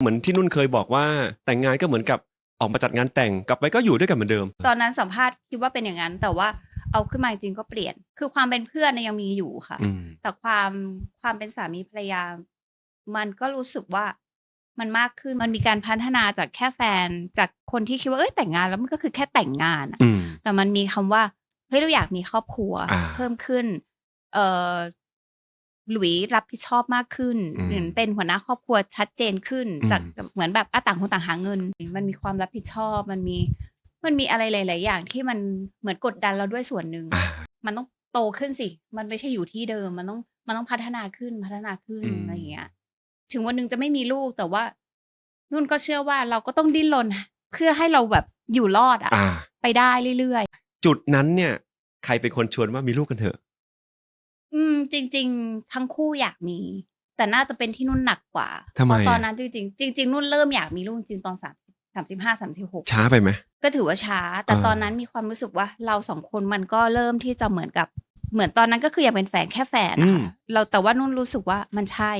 เหมือนที่นุ่นเคยบอกว่าแต่งงานก็เหมือนกับออกมาจัดงานแต่งกลับไปก็อยู่ด้วยกันเหมือนเดิม ตอนนั้นสัมภาษณ์คิดว่าเป็นอย่างนั้น แต่ว่าเอาขึ้นมาจริงๆก็เปลี่ยน คือความเป็นเพื่อนน่ะยังมีอยู่ค่ะ อืม แต่ความความเป็นสามีภรรยา มันก็รู้สึกว่ามันมากขึ้นมันมีการพัฒนาจากแค่แฟน จากคนที่คิดว่าเอ้ยแต่งงานแล้วมันก็คือแค่แต่งงานอะ อืม แต่มันมีคำว่าเฮ้ยเราอยากมีครอบครัว อ่า เพิ่มขึ้น เอ่อ หลุยรับผิดชอบมากขึ้นอืมเหมือนเป็นหัวหน้าครอบครัวชัดเจนขึ้นอืมจากเหมือนแบบอะต่างคนต่างหาเงิน มันมีความรับผิดชอบมันมี มันมีอะไรหลาย ๆ อย่างที่มันเหมือนกดดันเราด้วยส่วนหนึ่งอ่ามันต้องโตขึ้นสิ มันไม่ใช่อยู่ที่เดิม มันต้องมันต้องพัฒนาขึ้นพัฒนาขึ้นอืมอะไรอย่างเงี้ย ถึงวันหนึ่งจะไม่มีลูกแต่ว่านุ่นก็เชื่อว่าเราก็ต้องดิ้นรนเพื่อให้เราแบบอยู่รอดอะอ่าไปได้เรื่อยจุดนั้นเนี่ย ใครเป็นคนชวนว่ามีลูกกันเถอะๆ อืม จริง ๆ ทั้งคู่อยากมี แต่น่าจะเป็นที่นุ่นหนักกว่าทำไมเพราะตอนอะนั้นจริงๆจริงๆนุ่นเริ่มอยากมีลูกจริงๆตอนสามสามสิบห้าสามสิบหกช้าไปไหมก็ถือว่าช้า แต่อ่าตอนนั้นมีความรู้สึกว่าเราสองคนมันก็เริ่มที่จะเหมือนกับเหมือนตอนนั้นก็คืออยากเป็นแฟนแค่แฟนอืนะมคะเราแต่ว่านุ่นรู้สึกว่ามันใช่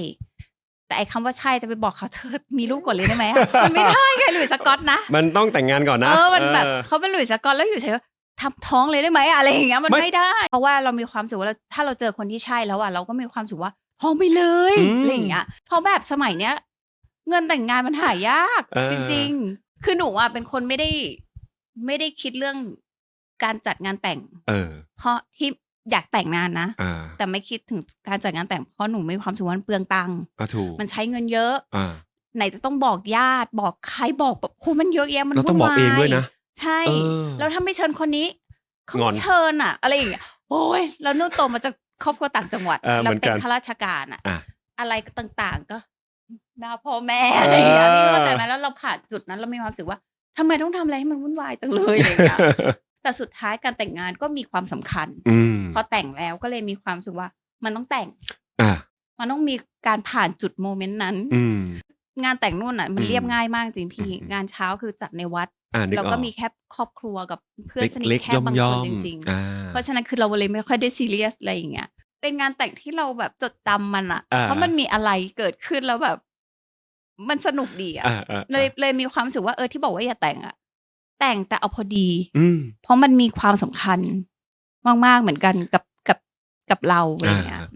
แต่ไอ้คำว่าใช่จะไปบอกเขาเธอมีลูกก่อนเลยได้ไหมอะมันไม่ได้ไงหลุยส์สกอตนะ มันต้องแต่งงานก่อนนะเออมันแบบเออเขาเป็นหลุยส์สกอตแล้วอยู่เฉยๆ ทำท้องเลยได้ไหมอะไรอย่างเงี้ยมันไม่ ไม่ได้ เพราะว่าเรามีความสุขว่าเราถ้าเราเจอคนที่ใช่แล้วอะเราก็มีความสุขว่าท้องไปเลยอืมอะไรอย่างเงี้ยเพราะแบบสมัยเนี้ย เงินแต่งงานมันหายาก เออ จริง ๆ คือหนูอะเป็นคนไม่ได้ ไม่ได้คิดเรื่องการจัดงานแต่ง เออ เพราะที่อยากแต่งงานนะอ่าแต่ไม่คิดถึงการจัดงานแต่งเพราะหนูไม่มีความสุขว่ามันเปลืองตังค์อะถูกมันใช้เงินเยอะ อ่าไหนจะต้องบอกญาติบอกใครบอกแบบโหมันเยอะแยะมันเราต้องบอกนเองด้วยนะ ใช่ เออ แล้วถ้าไม่เชิญคนนี้เขางอนไม่เชิญอะ อะไรอย่างเงี้ยโอ้ยแล้วนุ่นโตมาจากครอบครัวต่างจังหวัดเออแล้วเหมือนเป็กันนข้าราชการอะ อะอะไรต่างๆ ก็หน้าพ่อแม่อะไรอย่างเงี้ยเออพี่เข้าใจไหมแล้วเราผ่านจุดนั้นเรามีความรู้สึกว่าทำไมต้องทำอะไรให้มันวุ่นวายจังเลยอะไรอย่างเงี้ยแต่สุดท้ายการแต่งงานก็มีความสำคัญ อืมพอแต่งแล้วก็เลยมีความรู้สึกว่า มันต้องแต่งอะมันต้องมีการผ่านจุดโมเมนต์นั้น อืม งานแต่งนู่นอะมันอืมเรียบง่ายมากจริงพี่ อืม งานเช้าคือจัดในวัด อ่านึกแล้วออก็กมีแค่ครอบครัวกับเพื่อนสนิทเล็กแค่ๆบางย่คอนมจๆริงอ่าๆเพราะฉะนั้นคือเราเลยไม่ค่อยได้ซีเรียสอะไรอย่างเงี้ย เป็นงานแต่งที่เราแบบจดจำมันอะอ่าเพราะมันมีอะไรเกิดขึ้นแล้วแบบ มันสนุกดีอะอ่าอ่าเลยเลยมีความรู้สึกว่าเออที่บอกว่าอย่าแต่งอะแต่งแต่เอาพอดีอืมเพราะมันมีความสำคัญมากๆเหมือนกันกับกับกับเราอะไรอย่างเงี้ยอ่า